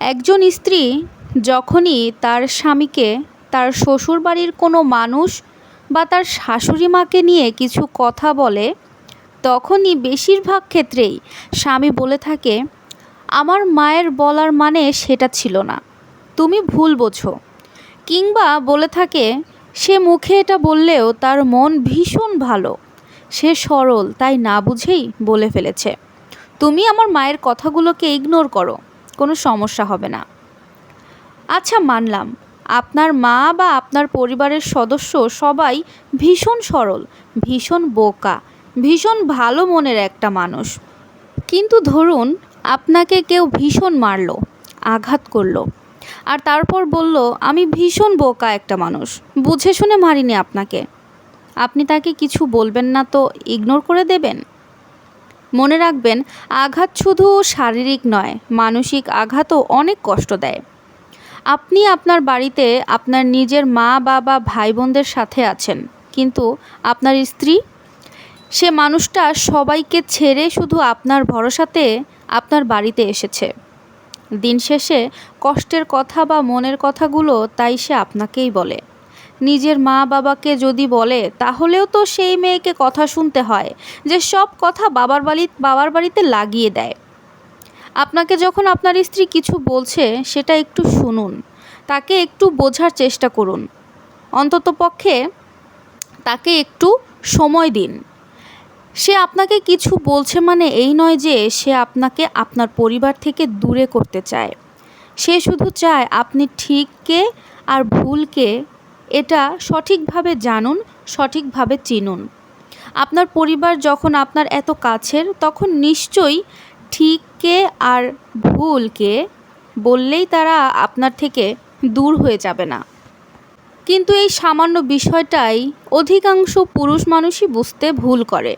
একজন স্ত্রী যখনই তার স্বামীকে, তার শ্বশুরবাড়ির কোনো মানুষ বা তার শাশুড়ি মাকে নিয়ে কিছু কথা বলে, তখনই বেশিরভাগ ক্ষেত্রেই স্বামী বলে থাকে, আমার মায়ের বলার মানে সেটা ছিল না। তুমি ভুল বোঝো। কিংবা বলে থাকে, সে মুখে এটা বললেও তার মন ভীষণ ভালো। সে সরল, তাই না বুঝেই বলে ফেলেছে। তুমি আমার মায়ের কথাগুলোকে ইগনোর করো। কোনো সমস্যা হবে না। আচ্ছা মানলাম। আপনার মা বা আপনার পরিবারের সদস্য সবাই ভীষণ সরল, ভীষণ বোকা, ভীষণ ভালো মনের একটা মানুষ। কিন্তু ধরুন, আপনাকে কেউ ভীষণ মারল, আঘাত করল, আর তারপর বলল, আমি ভীষণ বোকা একটা মানুষ, বুঝে শুনে মারিনি আপনাকে। আপনি তাকে কিছু বলবেন না তো ইগনোর করে দেবেন? মনে রাখবেন, আঘাত শুধু শারীরিক নয়, মানসিক আঘাতও অনেক কষ্ট দেয়। আপনি আপনার বাড়িতে আপনার নিজের মা, বাবা ভাই বোনদের সাথে আছেন, কিন্তু আপনার স্ত্রী? সে মানুষটা সবাইকে ছেড়ে শুধু আপনার ভরসাতে আপনার বাড়িতে এসেছে। দিন শেষে কষ্টের কথা বা মনের কথাগুলো তাই সে আপনাকেই বলে। নিজের মা বাবাকে যদি বলে, তাহলেও তো সেই মেয়েকে কথা শুনতে হয়, যে সব কথা বাবার বাড়ি, বাবার বাড়িতে লাগিয়ে দেয়। আপনাকে যখন আপনার স্ত্রী কিছু বলছে, সেটা একটু শুনুন। তাকে একটু বোঝার চেষ্টা করুন। অন্ততপক্ষে তাকে একটু সময় দিন। সে আপনাকে কিছু বলছে মানে এই নয় যে, সে আপনাকে আপনার পরিবার থেকে দূরে করতে চায়। সে শুধু চায় আপনি ঠিককে আর ভুলকে এটা সঠিকভাবে জানুন, সঠিকভাবে চিনুন। আপনার পরিবার যখন আপনার এত কাছের, তখন নিশ্চয়ই ঠিককে আর ভুলকে বললেই তারা আপনার থেকে দূর হয়ে যাবে না। কিন্তু এই সামান্য বিষয়টাই অধিকাংশ পুরুষ মানুষই বুঝতে ভুল করে।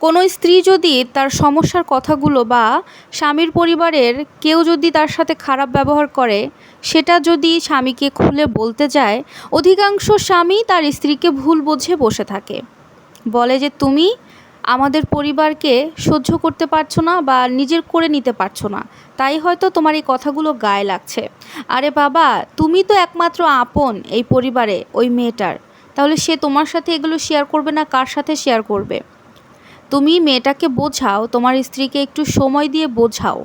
কোনো স্ত্রী যদি তার সমস্যার কথাগুলো বা স্বামীর পরিবারের কেউ যদি তার সাথে খারাপ ব্যবহার করে, সেটা যদি স্বামীকে খুলে বলতে যায়, অধিকাংশ স্বামী তার স্ত্রীকে ভুল বুঝে বসে থাকে। বলে যে, তুমি আমাদের পরিবারকে সহ্য করতে পারছ না বা নিজের করে নিতে পারছ না। তাই হয়তো তোমার এই কথাগুলো গায়ে লাগছে। আরে বাবা, তুমি তো একমাত্র আপন এই পরিবারে, ওই মেয়েটার। তাহলে সে তোমার সাথে এগুলো শেয়ার করবে না? কার সাথে শেয়ার করবে? তুমি মেয়েটাকে বোঝাও, তোমার স্ত্রীকে একটু সময় দিয়ে বোঝাও।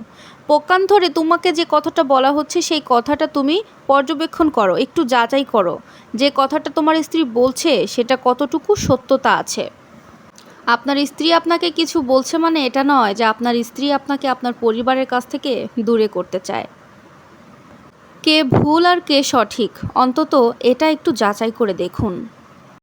পক্ষান্তরে তোমাকে যে কথাটা বলা হচ্ছে, সেই কথাটা তুমি পর্যবেক্ষণ করো, একটু যাচাই করো। যে কথাটা তোমার স্ত্রী বলছে, সেটা কতটুকু সত্যতা আছে। আপনার স্ত্রী আপনাকে কিছু বলছে মানে এটা নয় যে আপনার স্ত্রী আপনাকে আপনার পরিবারের কাছ থেকে দূরে করতে চায়। কে ভুল আর কে সঠিক? অন্তত এটা একটু যাচাই করে দেখুন।